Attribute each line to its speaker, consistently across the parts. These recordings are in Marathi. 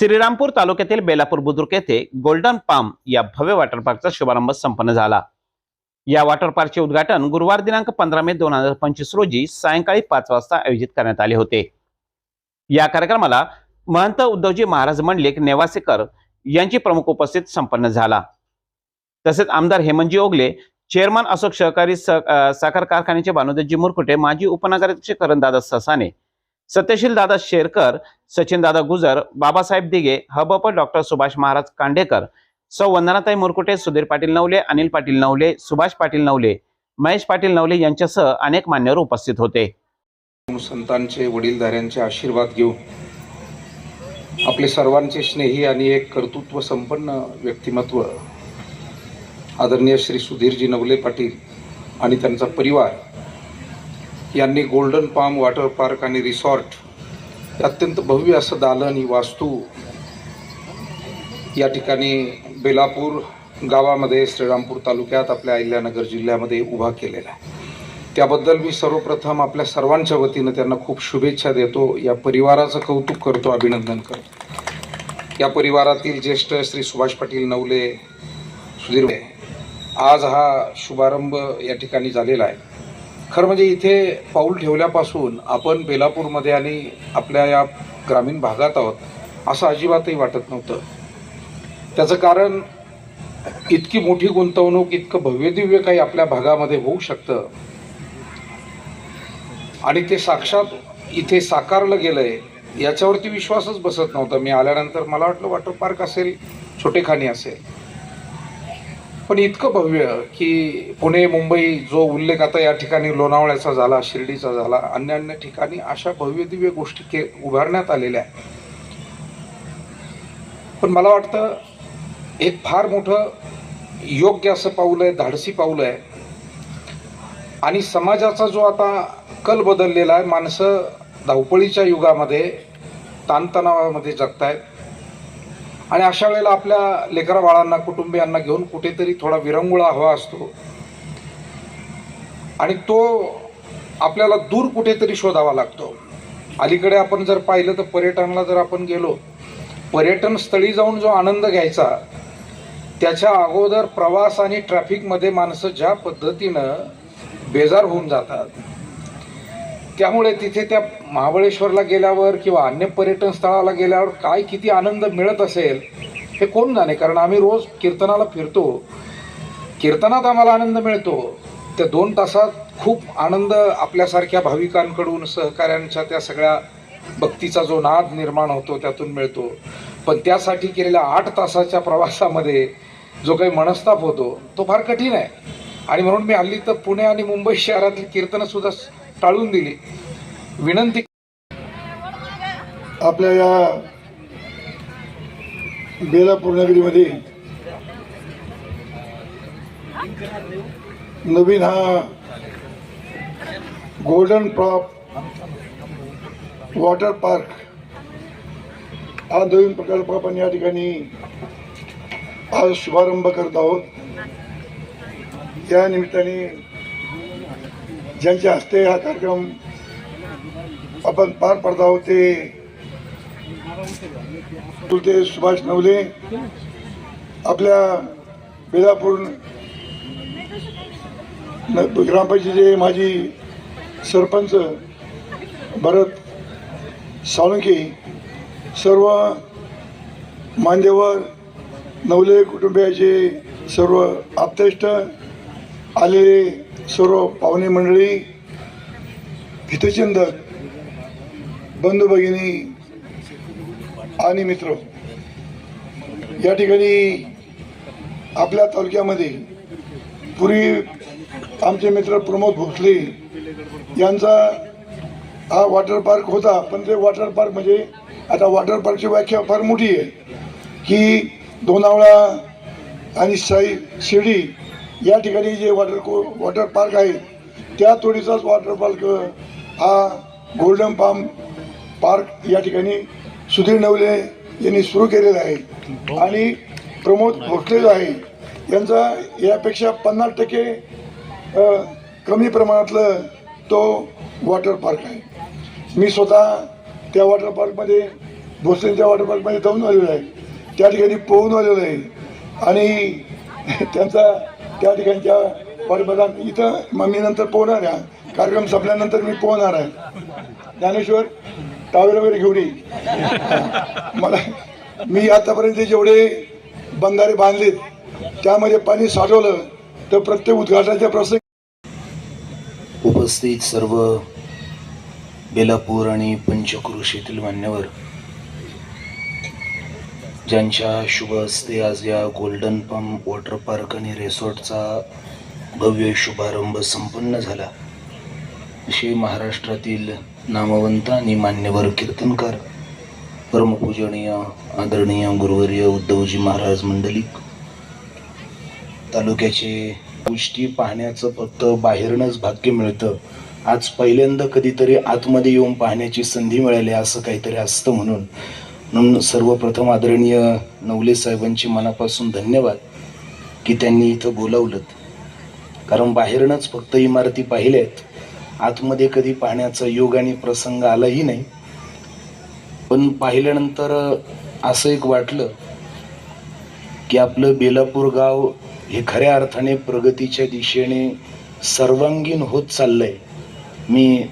Speaker 1: श्रीरामपूर तालुक्यातील बेलापूर बुद्रुक येथे गोल्डन पाम या भव्य वॉटर पार्कचा शुभारंभ संपन्न झाला. या वॉटर पार्कचे उद्घाटन गुरुवार दिनांक पंधरा मे दोन हजार पंचवीस रोजी सायंकाळी पाच वाजता आयोजित करण्यात आले होते. या कार्यक्रमाला महंत उद्धवजी महाराज मंडलिक नेवासेकर यांची प्रमुख उपस्थित संपन्न झाला. तसेच आमदार हेमंतजी ओगले चेअरमन अशोक सहकारी सह- साखर कारखान्याचे भानुदासजी मुरकुटे माजी उपनगराध्यक्ष करणदादा ससाने सत्यशील दादा शेरकर सचिन दादा गुजर बाबासाहेब दिगे हबप डॉक्टर सुभाष महाराज कांडेकर सौ वंदनाताई मुरकुटे सुधीर पाटील नवले अनिल पाटील नवले सुभाष पाटील नवले महेश पाटील नवले यांच्यासह अनेक मान्यवर उपस्थित होते.
Speaker 2: संतांचे वडीलधाऱ्यांचे आशीर्वाद घेऊन आपले सर्वांचे स्नेही आणि एक कर्तृत्व संपन्न व्यक्तिमत्व आदरणीय श्री सुधीरजी नवले पाटील आणि त्यांचा परिवार यांनी गोल्डन पाम वॉटर पार्क आणि रिसॉर्ट अत्यंत भव्य असं दालन ही वास्तू या ठिकाणी बेलापूर गावामध्ये श्रीरामपूर तालुक्यात आपल्या अहिल्यानगर जिल्ह्यामध्ये उभा केलेला आहे. त्याबद्दल मी सर्वप्रथम आपल्या सर्वांच्या वतीनं त्यांना खूप शुभेच्छा देतो. या परिवाराचं कौतुक करतो अभिनंदन करतो. या परिवारातील ज्येष्ठ श्री सुभाष पाटील नवले सुधीर आज हा शुभारंभ या ठिकाणी झालेला आहे. खरं म्हणजे इथे पाऊल ठेवल्यापासून आपण बेलापूरमध्ये आणि आपल्या या ग्रामीण भागात आहोत असं अजिबातही वाटत नव्हतं. त्याचं कारण इतकी मोठी गुंतवणूक इतकं भव्यदिव्य काही आपल्या भागामध्ये होऊ शकतं. आणि ते साक्षात इथे साकारलं गेलंय याच्यावरती विश्वासच बसत नव्हता. मी आल्यानंतर मला वाटलं वॉटर पार्क असेल छोटेखानी असेल. पण इतकं भव्य की पुणे मुंबई जो उल्लेख आता या ठिकाणी लोणावळ्याचा झाला शिर्डीचा झाला अन्य अन्य ठिकाणी अशा भव्य दिव्य गोष्टी के उभारण्यात आलेल्या आहेत. पण मला वाटतं एक फार मोठं योग्य असं पाऊल आहे धाडसी पाऊल आहे. आणि समाजाचा जो आता कल बदललेला आहे माणसं धावपळीच्या युगामध्ये ताणतणावामध्ये जगतायत. आणि अशा वेळेला आपल्या लेकरा बाळांना कुटुंबियांना घेऊन कुठेतरी थोडा विरंगुळा हवा असतो. आणि तो आपल्याला दूर कुठेतरी शोधावा लागतो. अलीकडे आपण जर पाहिलं तर पर्यटनाला जर आपण गेलो पर्यटन स्थळी जाऊन जो आनंद घ्यायचा त्याच्या अगोदर प्रवास आणि ट्रॅफिकमध्ये माणसं ज्या पद्धतीनं बेजार होऊन जातात त्यामुळे तिथे त्या महाबळेश्वरला गेल्यावर किंवा अन्य पर्यटन स्थळाला गेल्यावर काय किती आनंद मिळत असेल हे कोण जाणे? कारण आम्ही रोज कीर्तनाला फिरतो. कीर्तनात आम्हाला आनंद मिळतो. त्या दोन तासात खूप आनंद आपल्यासारख्या भाविकांकडून सहकाऱ्यांच्या त्या सगळ्या भक्तीचा जो नाद निर्माण होतो त्यातून मिळतो. पण त्यासाठी केलेल्या आठ तासाच्या प्रवासामध्ये जो काही मनस्ताप होतो तो फार कठीण आहे. आणि म्हणून मी हल्ली तर पुणे आणि मुंबई शहरातली कीर्तनसुद्धा टाळून दिली. विनंती
Speaker 3: आपल्या या बेलापूर नगरीमध्ये नवीन हा गोल्डन प्रॉप वॉटर पार्क हा नवीन प्रकल्प आपण या ठिकाणी आज शुभारंभ करत आहोत. या निमित्ताने ज्यांच्या हस्ते हा कार्यक्रम आपण पार पडत आहोत ते सुभाष नवले आपल्या बेलापूर न- ग्रामपंचायतीचे माजी सरपंच भरत साळुंके सर्व मान्यवर नवले कुटुंबियाचे सर्व आप्तेष्ट आलेले सर्व पाहुणे मंडळी हितचिंतक बंधू भगिनी आणि मित्र या ठिकाणी आपल्या तालुक्यामध्ये पूर्वी आमचे मित्र प्रमोद भोसले यांचा हा वॉटर पार्क होता पण ते वॉटर पार्क म्हणजे आता वॉटर पार्कची व्याख्या फार मोठी आहे की दोनावळा आणि साई शिर्डी या ठिकाणी जे वॉटर को वॉटर पार्क आहे त्या तोडीचाच वॉटर पार्क हा गोल्डन पाम पार्क या ठिकाणी सुधीर नवले यांनी सुरू केलेला आहे. आणि प्रमोद भोसले जो आहे यांचा यापेक्षा पन्नास टक्के कमी प्रमाणातलं तो वॉटर पार्क आहे. मी स्वतः त्या वॉटर पार्कमध्ये भोसलेंच्या वॉटर पार्कमध्ये जाऊन आलेलो आहे. त्या ठिकाणी पोहून आलेलो आहे. आणि त्यांचा त्या ठिकाणच्या वॉटर इथं मग मी नंतर पोहणार आहे. कार्यक्रम संपल्यानंतर मी पोहणार आहे. ज्ञानेश्वर टावेल वगैरे घेऊन येईल मला मी आतापर्यंत जेवढे बंधारे बांधलेत त्यामध्ये पाणी साठवलं तर प्रत्येक उद्घाटनाच्या प्रसंग
Speaker 4: उपस्थित सर्व बेलापूर आणि पंचक्रोशीतील मान्यवर ज्यांच्या शुभ हस्ते आज या गोल्डन पंप वॉटर पार्क आणि रिसॉर्टचा भव्य शुभारंभ संपन्न झाला. असे महाराष्ट्रातील नामवंत आणि मान्यवर कीर्तनकार परमपूजनीय आदरणीय गुरुवर्य उद्धवजी महाराज मंडळी तालुक्याचे गोष्टी पाहण्याचं फक्त बाहेरनंच भाग्य मिळतं. आज पहिल्यांदा कधीतरी आतमध्ये येऊन पाहण्याची संधी मिळाली असं काहीतरी असतं म्हणून म्हणून सर्वप्रथम आदरणीय नवले साहेबांचे मनापासून धन्यवाद की त्यांनी इथं बोलावलं कारण बाहेरूनच फक्त इमारती पाहिल्या आहेत आतमध्ये कधी पाहण्याचा योग आणि प्रसंग आलाही नाही. पण पाहिल्यानंतर असं एक वाटलं की आपलं बेलापूर गाव हे खऱ्या अर्थाने प्रगतीच्या दिशेने सर्वांगीण होत चाललंय. मी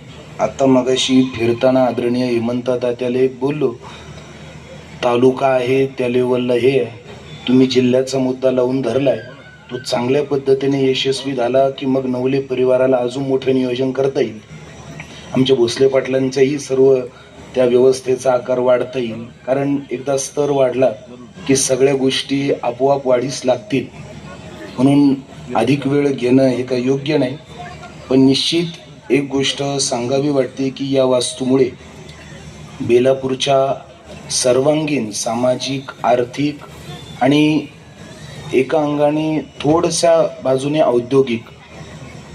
Speaker 4: आत्ता मगाशी फिरताना आदरणीय हेमंता तात्याला एक बोललो तालुका आहे त्या लेवलला हे आहे. तुम्ही जिल्ह्याचा मुद्दा लावून धरलाय तो चांगल्या पद्धतीने यशस्वी झाला की मग नवले परिवाराला अजून मोठं नियोजन करता येईल. आमच्या भोसले पाटलांचाही सर्व त्या व्यवस्थेचा आकार वाढता येईल. कारण एकदा स्तर वाढला की सगळ्या गोष्टी आपोआप वाढीस लागतील. म्हणून अधिक वेळ घेणं हे काही योग्य नाही. पण निश्चित एक गोष्ट सांगावी वाटते की या वास्तूमुळे बेलापूरच्या सर्वांगीण सामाजिक आर्थिक आणि एका अंगाने थोडशा बाजूने औद्योगिक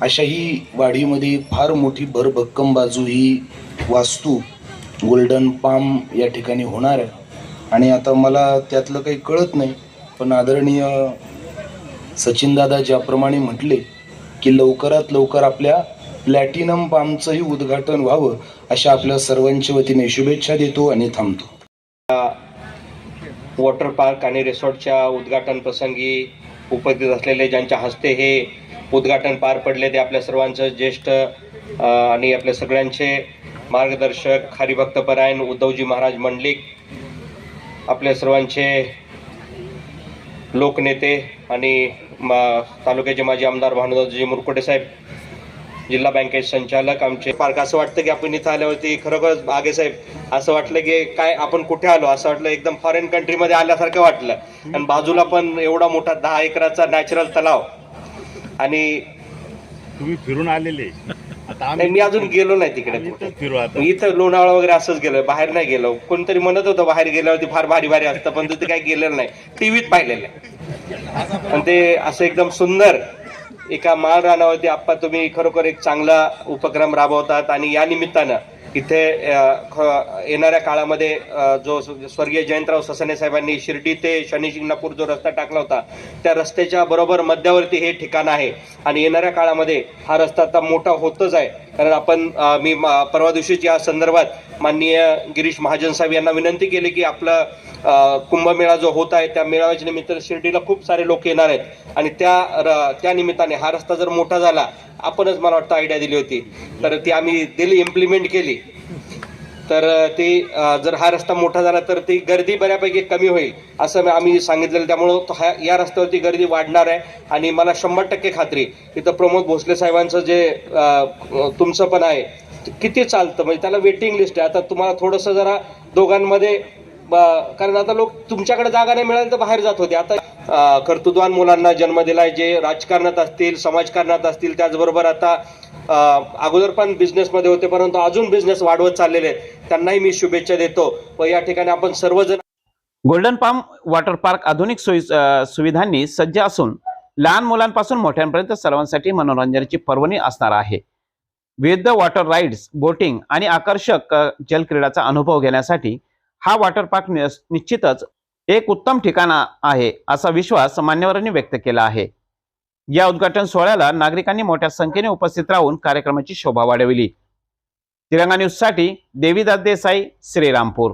Speaker 4: अशाही वाढीमध्ये फार मोठी भरभक्कम बाजू ही वास्तू गोल्डन पाम या ठिकाणी होणार आहे. आणि आता मला त्यातलं काही कळत नाही पण आदरणीय सचिनदादा ज्याप्रमाणे म्हटले की लवकरात लवकर आपल्या प्लॅटिनम पामचंही उद्घाटन व्हावं अशा आपल्या सर्वांच्या वतीने शुभेच्छा देतो आणि थांबतो.
Speaker 5: वॉटर पार्क आणि रिसॉर्टच्या उद्घाटन प्रसंगी उपस्थित असलेले ज्यांच्या हस्ते हे उद्घाटन पार पडले ते आपल्या सर्वांचं ज्येष्ठ आणि आपल्या सगळ्यांचे मार्गदर्शक हरिभक्तपरायण उद्धवजी महाराज मंडलिक आपल्या सर्वांचे लोकनेते आणि मा तालुक्याचे माजी आमदार भानुदासजी मुरकुटे साहेब जिल्हा बँकेचे संचालक आमचे. पार्क असं वाटतं की आपण इथं आल्यावरती खरोखरच बागे साहेब असं वाटलं की काय आपण कुठे आलो? असं वाटलं एकदम फॉरेन कंट्रीमध्ये आल्यासारखं वाटलं. आणि बाजूला पण एवढा मोठा दहा एकराचा नॅचरल तलाव. आणि
Speaker 6: तुम्ही फिरून आलेले.
Speaker 5: नाही, मी अजून गेलो नाही तिकडे इथं लोणावळा वगैरे असंच गेलो बाहेर नाही गेलो. कोणतरी म्हणत होतं बाहेर गेल्यावरती फार भारी भारी असतं पण तिथे काही गेलेलं नाही. टीव्हीत पाहिलेलं आहे. पण ते असं एकदम सुंदर एका माळ रानावरती आप्पा तुम्ही खरोखर एक चांगला उपक्रम राबवतात आणि या निमित्तानं इथे ख- येणाऱ्या काळामध्ये जो स्वर्गीय जयंतराव ससने साहेबांनी शिर्डी ते शनी शिंगणापूर जो रस्ता टाकला होता त्या रस्त्याच्या बरोबर मध्यावरती हे ठिकाण आहे. आणि येणाऱ्या काळामध्ये हा रस्ता आता मोठा होतच आहे. कारण आपण मी म- परवा दिवशीच या संदर्भात माननीय गिरीश महाजन साहेब यांना विनंती केली की आपलं कुंभमेळा जो होत आहे त्या मेळाव्याच्या निमित्त शिर्डीला खूप सारे लोक येणार आहेत. आणि त्या र- त्या निमित्ताने हा रस्ता जर मोठा झाला आपणच मला वाटतं आयडिया दिली होती. तर ती आम्ही दिली इम्प्लिमेंट केली. तर ती जर हा रस्ता मोठा झाला तर ती गर्दी बऱ्यापैकी कमी होईल असं आम्ही सांगितलेलं. त्यामुळं हा या रस्त्यावरती गर्दी वाढणार आहे. आणि मला शंभर टक्के खात्री इथं प्रमोद भोसले साहेबांचं जे तुमचं पण आहे किती चालतं? म्हणजे त्याला वेटिंग लिस्ट आहे. आता तुम्हाला थोडंसं जरा दोघांमध्ये ब- कारण आता लोक तुमच्याकडे जागा नाही मिळाली तर बाहेर जात होते. आता कर्तृत्वान मुलांना जन्म दिलाय जे राजकारणात असतील समाजकारणात असतील त्याचबरोबर आता अगोदर पण बिझनेसमध्ये होते परंतु अजून बिझनेस वाढवत चाललेले आहेत. त्यांनाही मी शुभेच्छा देतो. व या ठिकाणी आपण सर्वजण
Speaker 1: गोल्डन पाम वॉटर पार्क आधुनिक सोयी सुविधांनी सज्ज असून लहान मुलांपासून मोठ्यांपर्यंत सर्वांसाठी मनोरंजनाची पर्वणी असणार आहे. विविध वॉटर राईड्स बोटिंग आणि आकर्षक जलक्रीडाचा अनुभव घेण्यासाठी हा वॉटर पार्क निश्चितच एक उत्तम ठिकाण आहे असा विश्वास मान्यवरांनी व्यक्त केला आहे. या उद्घाटन सोहळ्याला नागरिकांनी मोठ्या संख्येने उपस्थित राहून कार्यक्रमाची शोभा वाढविली. तिरंगा न्यूजसाठी देवीदास देसाई श्रीरामपूर.